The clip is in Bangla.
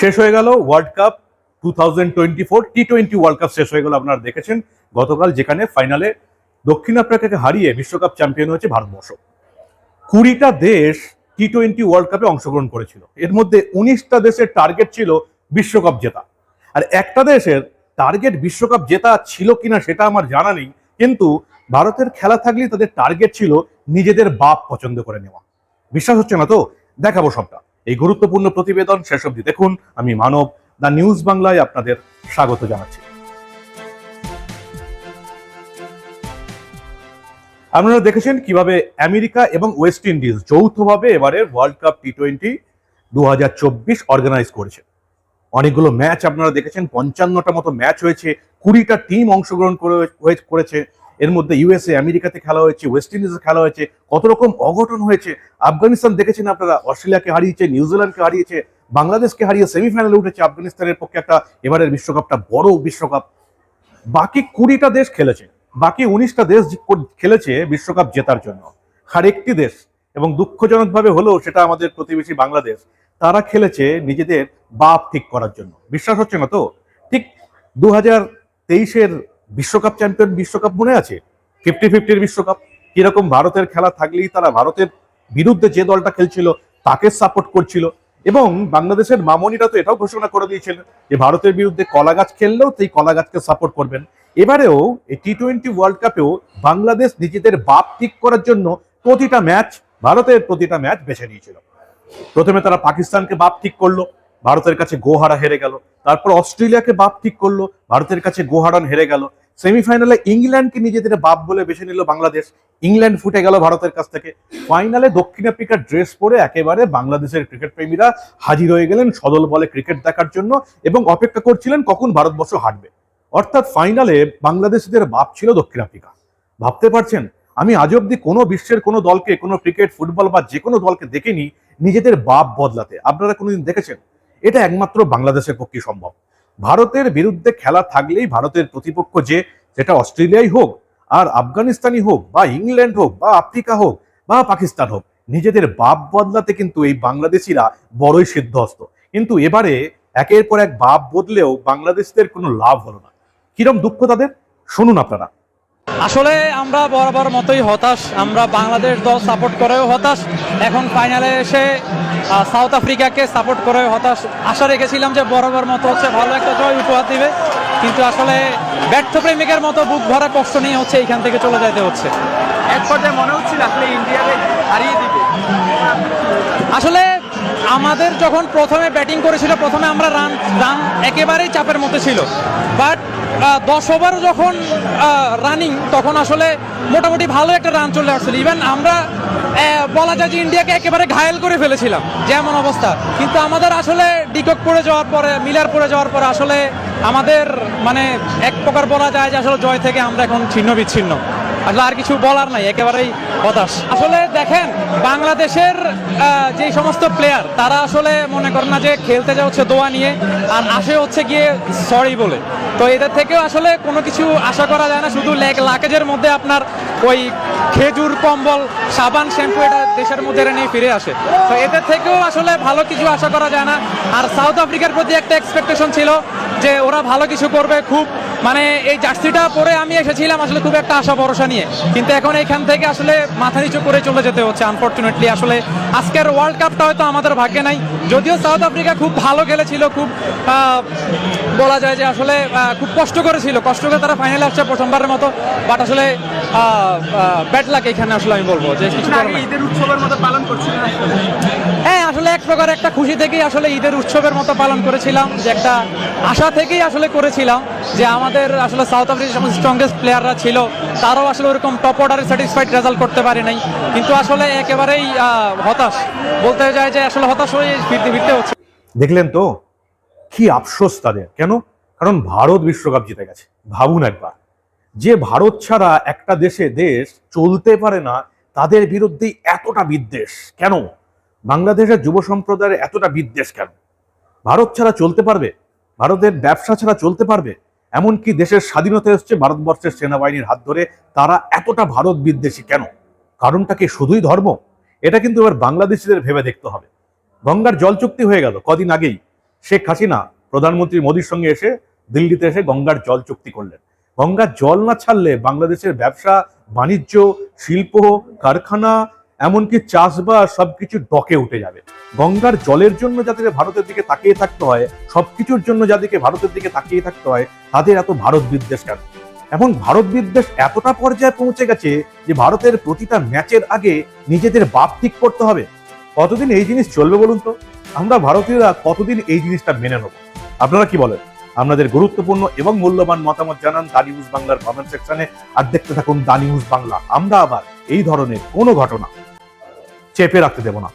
শেষ হয়ে গেল world cup two thousand twenty four T twenty world cup শেষ হয়ে গেল, আপনারা দেখেছেন। গতকাল যেখানে ফাইনালে দক্ষিণ আফ্রিকাকে হারিয়ে বিশ্বকাপ চ্যাম্পিয়ন হয়েছে ভারতবর্ষ। কুড়িটা দেশ টি টোয়েন্টি ওয়ার্ল্ড কাপে অংশগ্রহণ করেছিল। এর মধ্যে উনিশটা দেশের টার্গেট ছিল বিশ্বকাপ জেতা। আর একটা দেশের টার্গেট বিশ্বকাপ জেতা ছিল কিনা সেটা আমার জানা নেই, কিন্তু ভারতের খেলা থাকলেই তাদের টার্গেট ছিল নিজেদের বাপ পছন্দ করে নেওয়া। বিশ্বাস হচ্ছে না তো? দেখাবো সবটা। এই গুরুত্বপূর্ণ প্রতিবেদন শেষ অবধি দেখুন। আমি মানব দ্য নিউজ বাংলায় আপনাদের স্বাগত জানাচ্ছি। আপনারা দেখেছেন কীভাবে আমেরিকা এবং ওয়েস্ট ইন্ডিজ যৌথভাবে এবারে ওয়ার্ল্ড কাপ টি টোয়েন্টি দু অর্গানাইজ করেছে। অনেকগুলো ম্যাচ আপনারা দেখেছেন, পঞ্চান্নটা মতো ম্যাচ হয়েছে, কুড়িটা টিম অংশগ্রহণ করে করেছে। এর মধ্যে ইউএসএ আমেরিকাতে খেলা হয়েছে ওয়েস্ট ইন্ডিজে খেলা হয়েছে, কত রকম অঘটন হয়েছে। আফগানিস্তান দেখেছেন আপনারা, অস্ট্রেলিয়াকে হারিয়েছে, নিউজিল্যান্ডকে হারিয়েছে, বাংলাদেশকে হারিয়ে সেমিফাইনালে উঠেছে আফগানিস্তানের পক্ষে একটা এবারের বিশ্বকাপটা, বড় বিশ্বকাপ। বাকি কুড়িটা দেশ খেলেছে, বাকি উনিশটা দেশ খেলেছে বিশ্বকাপ জেতার জন্য। আর একটি দেশ, এবং দুঃখজনকভাবে হলেও সেটা আমাদের প্রতিবেশী বাংলাদেশ, তারা খেলেছে নিজেদের বাপ ঠিক করার জন্য। বিশ্বাস হচ্ছে না তো? ঠিক দু হাজার তেইশের বিশ্বকাপ চ্যাম্পিয়ন বিশ্বকাপ মনে আছে? ফিফটি ফিফটির বিশ্বকাপ। কীরকম ভারতের খেলা থাকলেই তারা ভারতের বিরুদ্ধে যে দলটা খেলছিল, তাকে সাপোর্ট করছিল। এবং বাংলাদেশের মামনিরা তো এটাও ঘোষণা করে দিয়েছিলেন যে ভারতের বিরুদ্ধে কলা গাছ খেললেও সেই কলা গাছকে সাপোর্ট করবেন। এবারেও এই টি টোয়েন্টি ওয়ার্ল্ড কাপেও বাংলাদেশ নিজেদের বাপ ঠিক করার জন্য প্রতিটা ম্যাচ ভারতের প্রতিটা ম্যাচ বেছে নিয়েছিল। প্রথমে তারা পাকিস্তানকে বাপ ঠিক করল, ভারতের কাছে গোহারা হেরে গেল। তারপর অস্ট্রেলিয়াকে বাপ ঠিক করল, ভারতের কাছে গোহারান হেরে গেল। সেমিফাইনালে ইংল্যান্ডকে নিজেদের বাপ বলে বেছে নিল বাংলাদেশ। ইংল্যান্ড ফুটে গেল ভারতের কাছ থেকে। ফাইনালে দক্ষিণ আফ্রিকার ড্রেস পরে একেবারে বাংলাদেশের ক্রিকেট প্রেমীরা হাজির হয়ে গেলেন সদল বলে ক্রিকেট দেখার জন্য এবং অপেক্ষা করছিলেন কখন ভারতবর্ষ হাঁটবে অর্থাৎ ফাইনালে বাংলাদেশিদের বাপ ছিল দক্ষিণ আফ্রিকা। ভাবতে পারছেন? আমি আজ অব্দি কোনো বিশ্বের কোনো দলকে, কোনো ক্রিকেট, ফুটবল বা যে কোনো দলকে দেখিনি নিজেদের বাপ বদলাতে। আপনারা কোনোদিন দেখেছেন? এটা একমাত্র বাংলাদেশের পক্ষে সম্ভব। ভারতের বিরুদ্ধে খেলা থাকলেই ভারতের প্রতিপক্ষ যে, সেটা অস্ট্রেলিয়াই হোক, আর আফগানিস্তানই হোক, বা ইংল্যান্ড হোক, বা আফ্রিকা হোক, বা পাকিস্তান হোক, নিজেদের বাপ বদলাতে কিন্তু এই বাংলাদেশিরা বড়ই সিদ্ধহস্ত কিন্তু এবারে একের পর এক বাপ বদলেও বাংলাদেশদের কোনো লাভ হলো না। কিরম দুঃখ তাদের? শুনুন আপনারা। আসলে আমরা বরাবর মতোই হতাশ। আমরা বাংলাদেশ দল সাপোর্ট করেও হতাশ। এখন ফাইনালে এসে সাউথ আফ্রিকাকে সাপোর্ট করেও হতাশ। আশা রেখেছিলাম যে বরাবর মতো হচ্ছে ভালো একটা জয় উপহার দিবে। কিন্তু আসলে ব্যর্থ প্রেমিকের মতো বুক ভরা কষ্ট নিয়ে হচ্ছে এইখান থেকে চলে যেতে হচ্ছে। এক পর্যায়ে মনে হচ্ছিল আসলে ইন্ডিয়াকে হারিয়ে দিবে। আসলে আমাদের যখন প্রথমে ব্যাটিং করেছিল, প্রথমে আমরা রান রান একেবারেই চাপের মধ্যে ছিল। বাট দশ ওভার যখন রানিং তখন আসলে মোটামুটি ভালো একটা রান চলে আসছিল। ইভেন আমরা বলা যায় যে ইন্ডিয়াকে একেবারে ঘায়েল করে ফেলেছিলাম, যেমন অবস্থা। কিন্তু আমাদের আসলে ডিকক পড়ে যাওয়ার পরে, মিলার পড়ে যাওয়ার পরে আসলে আমাদের মানে এক প্রকার বলা যায় যে আসলে জয় থেকে আমরা এখন ছিন্ন বিচ্ছিন্ন আসলে আর কিছু বলার নাই, একেবারেই হতাশ। আসলে দেখেন, বাংলাদেশের যে সমস্ত প্লেয়ার তারা আসলে মনে করেন না যে খেলতে যা হচ্ছে দোয়া নিয়ে, আর আসে হচ্ছে গিয়ে সরি বলে। তো এদের থেকেও আসলে কোনো কিছু আশা করা যায় না, শুধু লাকেজের মধ্যে আপনার ওই খেজুর, কম্বল, সাবান, শ্যাম্পু এটা দেশের মধ্যে এরা নিয়ে ফিরে আসে। তো এদের থেকেও আসলে ভালো কিছু আশা করা যায় না। আর সাউথ আফ্রিকার প্রতি একটা এক্সপেকটেশন ছিল যে ওরা ভালো কিছু করবে, খুব মানে এই জার্সিটা পরে আমি এসেছিলাম, আসলে খুব একটা আশা ভরসা নিয়ে। কিন্তু এখন এখান থেকে আসলে মাথা নিচু করে চলে যেতে হচ্ছে আনফর্চুনেটলি আসলে আজকের ওয়ার্ল্ড কাপটা হয়তো আমাদের ভাগ্যে নাই। যদিও সাউথ আফ্রিকা খুব ভালো খেলেছিল খুব বলা যায় যে আসলে খুব কষ্ট করেছিল। কষ্ট করে তারা ফাইনালে আসছে প্রথমবারের মতো। বাট আসলে ব্যাট লাগে এখানে আসলে আমি বলব যে কিছু আগে ঈদের উৎসবের মতো পালন হ্যাঁ আসলে এক প্রকার একটা খুশি থেকেই আসলে ঈদের উৎসবের মতো পালন করেছিলাম যে একটা আশা থেকেই আসলে করেছিলাম। যে আমাদের আসলে সাউথ আফ্রিকার সমস্ত স্ট্রংগেস্ট প্লেয়াররা ছিল, তারাও আসলে ওরকম টপ অর্ডারে স্যাটিসফাইড রেজাল্ট করতে পারে নাই। কিন্তু আসলে একেবারেই হতাশ। বলতে যায় যে আসলে হতাশ হয়ে ফিরতে ফিরতে হচ্ছে। দেখলেন তো? কি আফসোস তাদের। কেন? কারণ ভারত বিশ্বকাপ জিতে গেছে। ভাবুন একবার। যে ভারত ছাড়া একটা দেশে দেশ চলতে পারে না, তাদের বিরুদ্ধে এতটা বিদ্বেষ। কেন? বাংলাদেশের যুব সম্প্রদায়ের এতটা বিদ্বেষ কেন? ভারত ছাড়া চলতে পারবে? ভারতের ব্যবসা ছাড়া চলতে পারবে? এমনকি দেশের স্বাধীনতা এসছে ভারতবর্ষের সেনাবাহিনীর হাত ধরে, তারা এতটা ভারত বিদ্বেষী কেন? কারণটা কি শুধুই ধর্ম? এটা কিন্তু এবার বাংলাদেশিদের ভেবে দেখতে হবে। গঙ্গার জল চুক্তি হয়ে গেল কদিন আগেই। শেখ হাসিনা, প্রধানমন্ত্রী মোদীর সঙ্গে এসে দিল্লিতে এসে গঙ্গার জল চুক্তি করলেন। গঙ্গার জল না ছাড়লে বাংলাদেশের ব্যবসা, বাণিজ্য, শিল্প, কারখানা এমনকি চাষবাস সবকিছু ডকে উঠে যাবে। গঙ্গার জলের জন্য যাদের ভারতের দিকে তাকিয়ে থাকতে হয়, সবকিছুর জন্য যাদেরকে ভারতের দিকে তাকিয়ে থাকতে হয়, তাদের এত ভারত বিদ্বেষ কেন? এবং ভারত বিদ্বেষ এতটা পর্যায়ে পৌঁছে গেছে যে ভারতের প্রতিটা ম্যাচের আগে নিজেদের বাপ ঠিক করতে হবে। কতদিন এই জিনিস চলবে বলুন তো? আমরা ভারতীয়রা কতদিন এই জিনিসটা মেনে নেব? আপনারা কি বলেন? আপনাদের গুরুত্বপূর্ণ এবং মূল্যবান মতামত জানান দা নিউজ বাংলার কমেন্ট সেকশনে আর দেখতে থাকুন দা নিউজ বাংলা। আমরা আবার এই ধরনের কোনো ঘটনা চেপে রাখতে দেব না।